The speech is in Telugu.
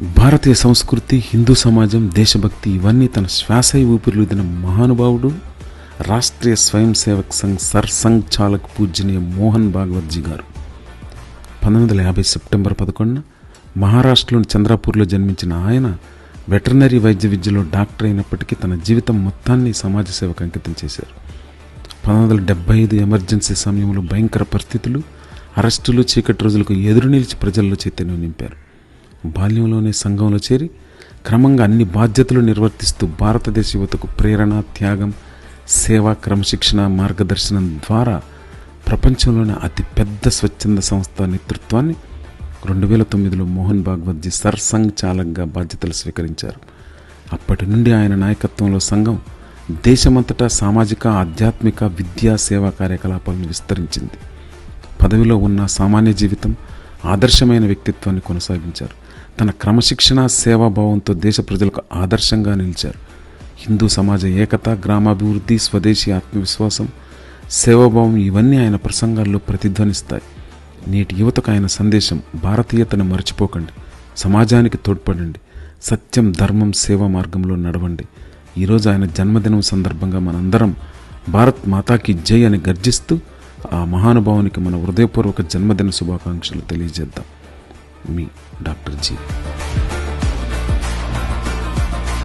భారతీయ సంస్కృతి హిందూ సమాజం దేశభక్తి ఇవన్నీ తన శ్వాస ఊపిరిలుదిన మహానుభావుడు రాష్ట్రీయ స్వయం సేవక్ సంఘ్ సర్ సంఘ్ చాలక్ పూజనీయ మోహన్ భాగవత్జీ గారు. పంతొమ్మిది వందల యాభై సెప్టెంబర్ పదకొండున మహారాష్ట్రలోని చంద్రపూర్లో జన్మించిన ఆయన వెటర్నరీ వైద్య విద్యలో డాక్టర్ అయినప్పటికీ తన జీవితం మొత్తాన్ని సమాజ సేవకు అంకితం చేశారు. పంతొమ్మిది వందల డెబ్బై ఐదు ఎమర్జెన్సీ సమయంలో భయంకర పరిస్థితులు అరెస్టులు చీకటి రోజులకు ఎదురు నిలిచి ప్రజల్లో చైతన్యం నింపారు. బాల్యంలోనే సంఘంలో చేరి క్రమంగా అన్ని బాధ్యతలు నిర్వర్తిస్తూ భారతదేశ యువతకు ప్రేరణ త్యాగం సేవ క్రమశిక్షణ మార్గదర్శనం ద్వారా ప్రపంచంలోనే అతి పెద్ద స్వచ్ఛంద సంస్థ నేతృత్వాన్ని రెండు వేల తొమ్మిదిలో మోహన్ భాగవత్జీ సర్ సంఘ్ చాలక్గా బాధ్యతలు స్వీకరించారు. అప్పటి నుండి ఆయన నాయకత్వంలో సంఘం దేశమంతటా సామాజిక ఆధ్యాత్మిక విద్యా సేవా కార్యకలాపాలను విస్తరించింది. పదవిలో ఉన్న సామాన్య జీవితం ఆదర్శమైన వ్యక్తిత్వాన్ని కొనసాగించారు. తన క్రమశిక్షణ సేవాభావంతో దేశ ప్రజలకు ఆదర్శంగా నిలిచారు. హిందూ సమాజ ఏకత గ్రామాభివృద్ధి స్వదేశీ ఆత్మవిశ్వాసం సేవాభావం ఇవన్నీ ఆయన ప్రసంగాల్లో ప్రతిధ్వనిస్తాయి. నేటి యువతకు ఆయన సందేశం భారతీయతను మర్చిపోకండి సమాజానికి తోడ్పడండి సత్యం ధర్మం సేవా మార్గంలో నడవండి. ఈరోజు ఆయన జన్మదినం సందర్భంగా మనందరం భారత్ మాతాకి జై అని గర్జిస్తూ ఆ మహానుభావునికి మన హృదయపూర్వక జన్మదిన శుభాకాంక్షలు తెలియజేద్దాం. మీ డాక్టర్ జీ.